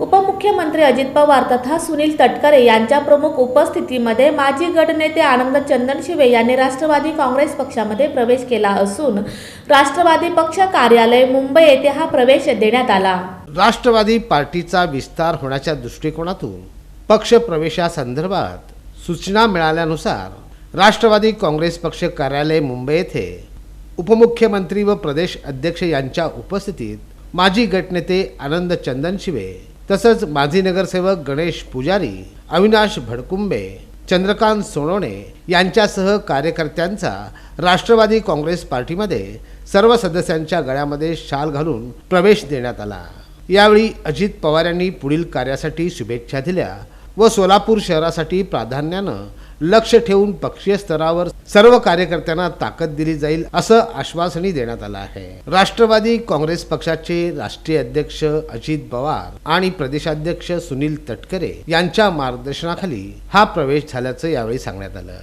उपमुख्यमंत्री अजित पवार तथा सुनील तटकरे यांच्या प्रमुख उपस्थितीमध्ये माजी गटनेते आनंद चंदनशिवे यांनी राष्ट्रवादी काँग्रेस पक्षामध्ये प्रवेश केला असून राष्ट्रवादी पक्ष कार्यालय मुंबई येथे हा प्रवेश देण्यात आला. राष्ट्रवादी पार्टीचा विस्तार होण्याच्या दृष्टिकोनातून पक्ष प्रवेशासंदर्भात सूचना मिळाल्यानुसार राष्ट्रवादी काँग्रेस पक्ष कार्यालय मुंबई येथे उपमुख्यमंत्री व प्रदेश अध्यक्ष यांच्या उपस्थितीत माजी गटनेते आनंद चंदनशिवे तसंच माजी नगरसेवक गणेश पुजारी अविनाश भडकुंबे चंद्रकांत सोनवणे यांच्यासह कार्यकर्त्यांचा राष्ट्रवादी काँग्रेस पार्टीमध्ये सर्व सदस्यांच्या गळ्यामध्ये शाल घालून प्रवेश देण्यात आला. यावेळी अजित पवार यांनी पुढील कार्यासाठी शुभेच्छा दिल्या व सोलापूर शहरासाठी प्राधान्यानं लक्ष ठेवून पक्षीय स्तरावर सर्व कार्यकर्त्यांना ताकद दिली जाईल असं आश्वासनही देण्यात आलं आहे. राष्ट्रवादी काँग्रेस पक्षाचे राष्ट्रीय अध्यक्ष अजित पवार आणि प्रदेशाध्यक्ष सुनील तटकरे यांच्या मार्गदर्शनाखाली हा प्रवेश झाल्याचं यावेळी सांगण्यात आलं.